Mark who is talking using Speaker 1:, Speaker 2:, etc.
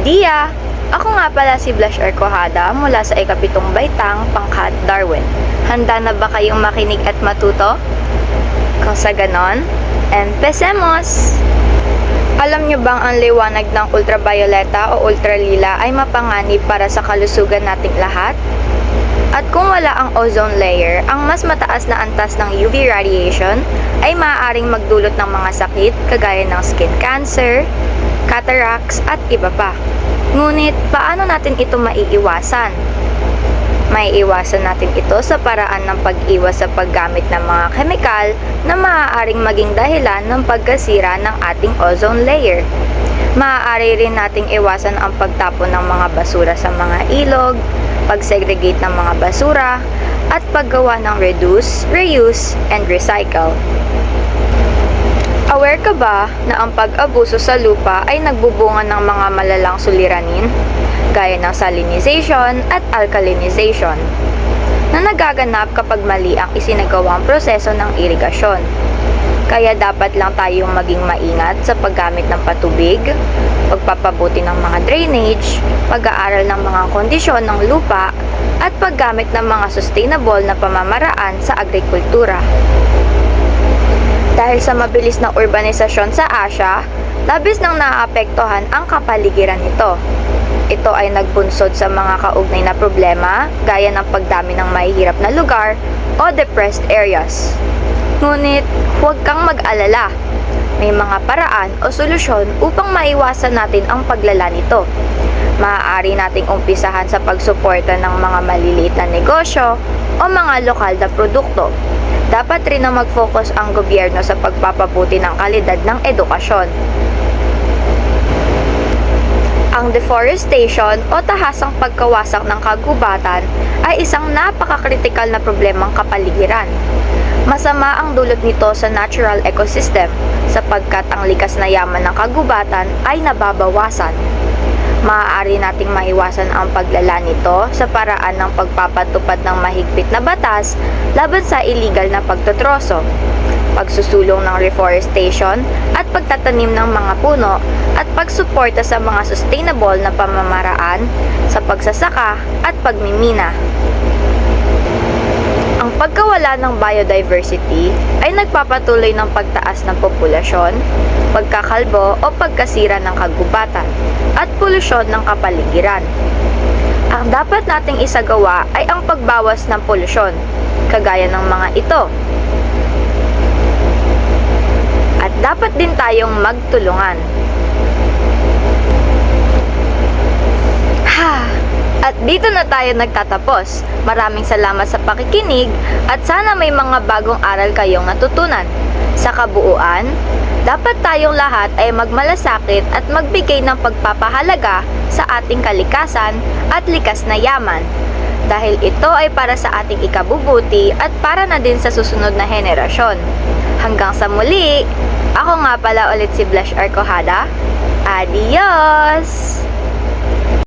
Speaker 1: Dia! Ako nga pala si Blush Arcohada mula sa ikapitong baitang pangkat Darwin. Handa na ba kayong makinig at matuto? Kung sa ganon, empecemos! Alam nyo bang ang liwanag ng ultravioleta o ultralila ay mapanganib para sa kalusugan nating lahat? At kung wala ang ozone layer, ang mas mataas na antas ng UV radiation ay maaaring magdulot ng mga sakit kagaya ng skin cancer, cataracts at iba pa. Ngunit, paano natin ito maiiwasan? Maiiwasan natin ito sa paraan ng pag-iwas sa paggamit ng mga kemikal na maaaring maging dahilan ng pagkasira ng ating ozone layer. Maaari rin nating iwasan ang pagtapon ng mga basura sa mga ilog, pag-segregate ng mga basura, at paggawa ng reduce, reuse, and recycle. Aware ka ba na ang pag-abuso sa lupa ay nagbubunga ng mga malalang suliranin, gaya ng salinization at alkalinization, na nagaganap kapag mali ang isinagawang proseso ng irigasyon. Kaya dapat lang tayong maging maingat sa paggamit ng patubig, pagpapabuti ng mga drainage, pag-aaral ng mga kondisyon ng lupa, at paggamit ng mga sustainable na pamamaraan sa agrikultura. Dahil sa mabilis na urbanisasyon sa Asia, labis nang naapektuhan ang kapaligiran nito. Ito ay nagbunsod sa mga kaugnay na problema gaya ng pagdami ng mahihirap na lugar o depressed areas. Ngunit huwag kang mag-alala. May mga paraan o solusyon upang maiwasan natin ang paglala nito. Maaari nating umpisahan sa pagsuporta ng mga maliliit na negosyo o mga lokal na produkto. Dapat rin na mag-focus ang gobyerno sa pagpapabuti ng kalidad ng edukasyon. Ang deforestation o tahasang pagkawasak ng kagubatan ay isang napakakritikal na problemang kapaligiran. Masama ang dulot nito sa natural ecosystem sapagkat ang likas na yaman ng kagubatan ay nababawasan. Maaari nating maiwasan ang paglala nito sa paraan ng pagpapatupad ng mahigpit na batas laban sa illegal na pagtotroso, pagsusulong ng reforestation at pagtatanim ng mga puno at pagsuporta sa mga sustainable na pamamaraan sa pagsasaka at pagmimina. Pagkawala ng biodiversity ay nagpapatuloy ng pagtaas ng populasyon, pagkakalbo o pagkasira ng kagubatan at polusyon ng kapaligiran. Ang dapat nating isagawa ay ang pagbawas ng polusyon, kagaya ng mga ito. At dapat din tayong magtulungan. At dito na tayo nagtatapos. Maraming salamat sa pakikinig at sana may mga bagong aral kayong natutunan. Sa kabuuan, dapat tayong lahat ay magmalasakit at magbigay ng pagpapahalaga sa ating kalikasan at likas na yaman. Dahil ito ay para sa ating ikabubuti at para na din sa susunod na henerasyon. Hanggang sa muli, ako nga pala ulit si Blush Arcohada. Adios!